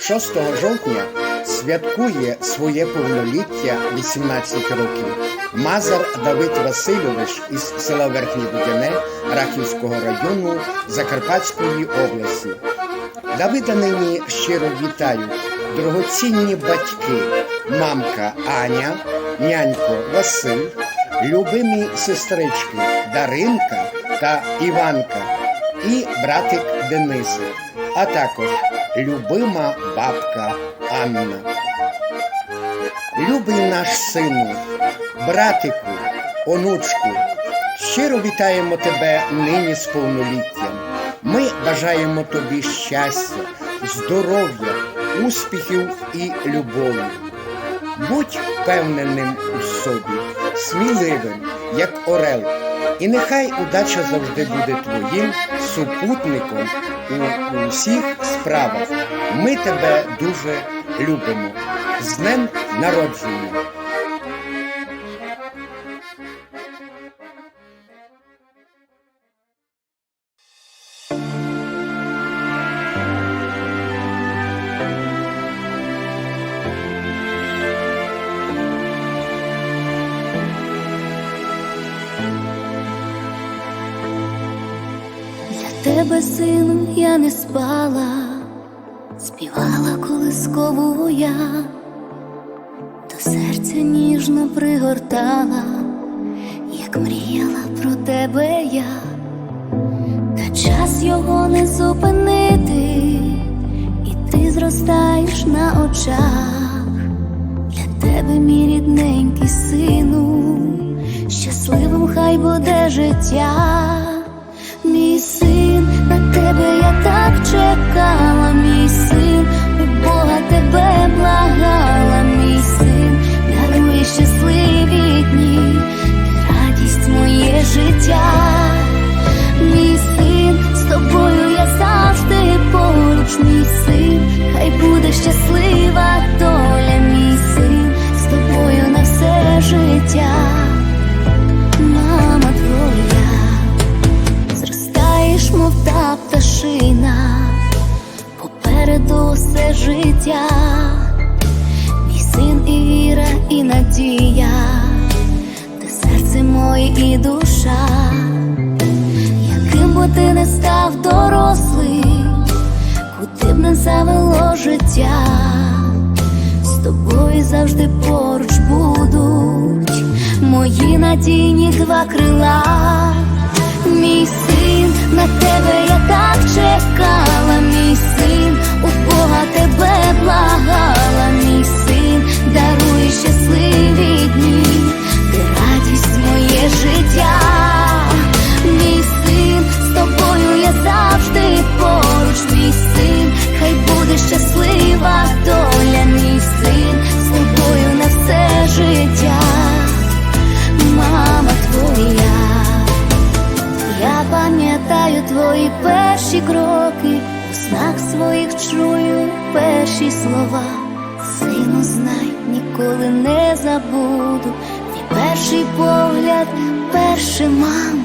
Шостого жовтня святкує своє повноліття 18 років. Мазар Давид Васильович із села Верхнє Будяне Рахівського району Закарпатської області. Давида нині щиро вітаю, дорогоцінні батьки, мамка Аня, нянько Василь, любимі сестрички Даринка та Іванка і братик Денисик, а також любима бабка Анна. Любий наш сину, братику, онучку, щиро вітаємо тебе нині з повноліттям. Ми бажаємо тобі щастя, здоров'я, успіхів і любові. Будь впевненим у собі, сміливим, як орел, і нехай удача завжди буде твоїм супутником у усіх справах. Ми тебе дуже любимо. З днем народження! Тебе, сину, я не спала, співала колискову я, до серця ніжно пригортала, як мріяла про тебе я, та час його не зупинити, і ти зростаєш на очах. Для тебе, мій рідненький сину, щасливим хай буде життя. Тебе я так чекала, мій син, у Бога тебе благала, мій син, дарує щасливі дні, радість моє життя, мій син, з тобою я завжди поруч, мій син, хай буде щаслива мов та пташина, попереду все життя, мій син і віра, і надія, ти серце моє і душа, яким би ти не став дорослий, куди б не завело життя, з тобою завжди поруч будуть мої надійні два крила. Мій син, на тебе я так чекала, мій син, у Бога перші кроки, у снах своїх чую перші слова. Сину, знай, ніколи не забуду, твій перший погляд, перше мам.